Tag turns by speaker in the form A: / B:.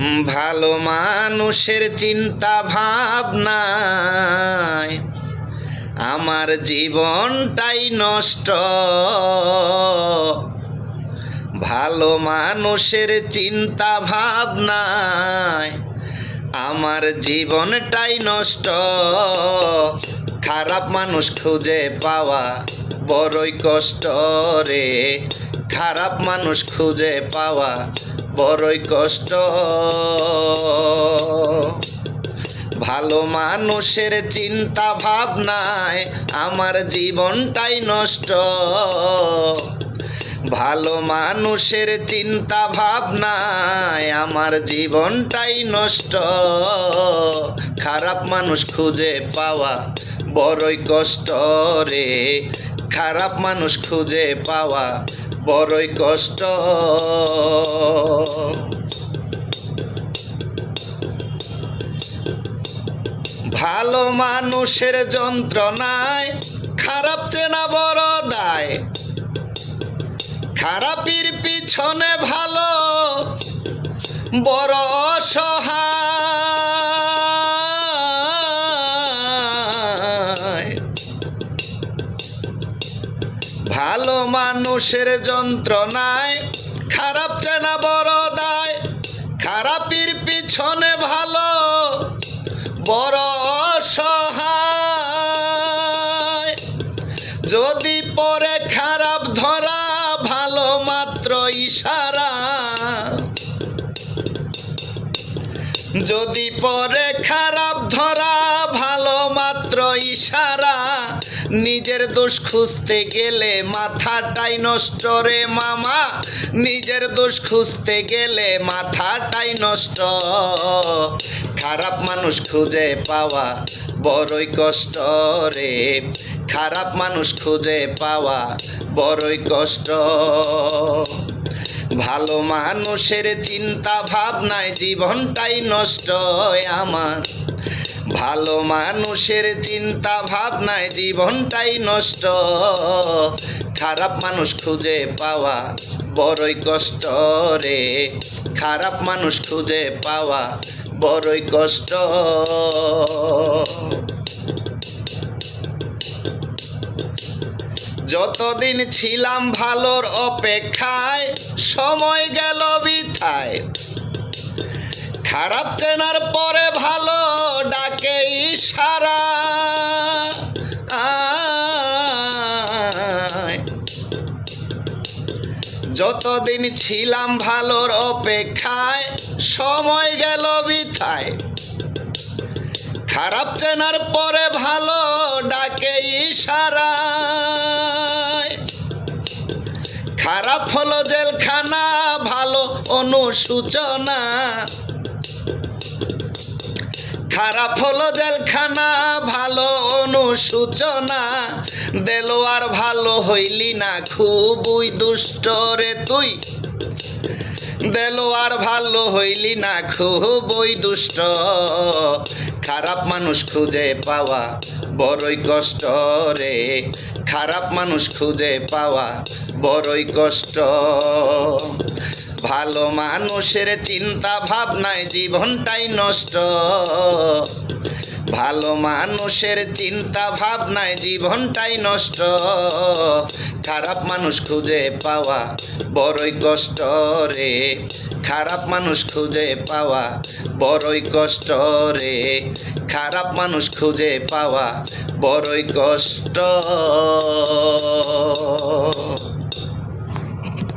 A: ভালো মানুষের চিন্তা ভাবনায় আমার জীবনটাই নষ্ট। ভালো মানুষের চিন্তা ভাবনায় আমার জীবনটাই নষ্ট। খারাপ মানুষ খুঁজে পাওয়া বড়ই কষ্ট রে। খারাপ মানুষ খুঁজে পাওয়া বড়ই কষ্ট। ভালো মানুষের চিন্তা ভাবনায় আমার জীবনটাই নষ্ট। ভালো মানুষের চিন্তা ভাবনায় আমার জীবনটাই নষ্ট। খারাপ মানুষ খুঁজে পাওয়া বড়ই কষ্ট রে। খারাপ মানুষ খুঁজে পাওয়া বড়ই কষ্ট। ভালো মানুষের যন্ত্রণায় খারাপ চেনা বড় দায়। খারাপির পিছনে ভালো বড় অসহায় মানুষের যন্ত্রণায়, খারাপ চেনা বড় দায় খারাপির পিছনে ভালো, বড় অসহায়। যদি পরে খারাপ ধরা, ভালো মাত্র ইশারা। যদি পরে খারাপ ধরা, ভালো ইশারা নিজের দোষ খুঁজতে গেলে মাথাটাই নষ্ট রে মামা। নিজের দোষ খুঁজতে গেলে মাথাটাই নষ্ট। খারাপ মানুষ খুঁজে পাওয়া বড়ই কষ্ট রে। খারাপ মানুষ খুঁজে পাওয়া বড়ই কষ্ট। ভালো মানুষের চিন্তা ভাবনায় জীবনটাই নষ্ট আমার। ভালো মানুষের চিন্তা ভাবনায় জীবনটাই নষ্ট। খারাপ মানুষ খুঁজে পাওয়া বড়ই কষ্ট রে। খারাপ মানুষ খুঁজে পাওয়া বড়ই কষ্ট। যতদিন ছিলাম ভালোর অপেক্ষায়, সময় গেল বিথায়। খারাপ চেনার পরে যতদিন ছিলাম ভালোর অপেক্ষায়, সময় গেল বিথায়। খারাপ চেনার পরে ভালো ডাকে ইশারায়। খারাপ হলো জেলখানা, ভালো অনুসূচনা খারাপ হলো জেলখানা, ভালো অনুসূচনা দেলোয়ার ভালো হইলি না, খুবই দুষ্ট রে তুই। দেলোয়ার ভালো হইলি না, খুবই দুষ্ট। খারাপ মানুষ খুঁজে পাওয়া বড়ই কষ্ট রে। খারাপ মানুষ খুঁজে পাওয়া বড়ই কষ্ট। ভালো মানুষের চিন্তা ভাবনায় জীবনটাই নষ্ট। ভালো মানুষের চিন্তা ভাবনায় জীবনটাই নষ্ট। খারাপ মানুষ খুঁজে পাওয়া বড়ই কষ্ট রে। খারাপ মানুষ খুঁজে পাওয়া বড়ই কষ্ট রে। খারাপ মানুষ খুঁজে পাওয়া বড়ই কষ্ট।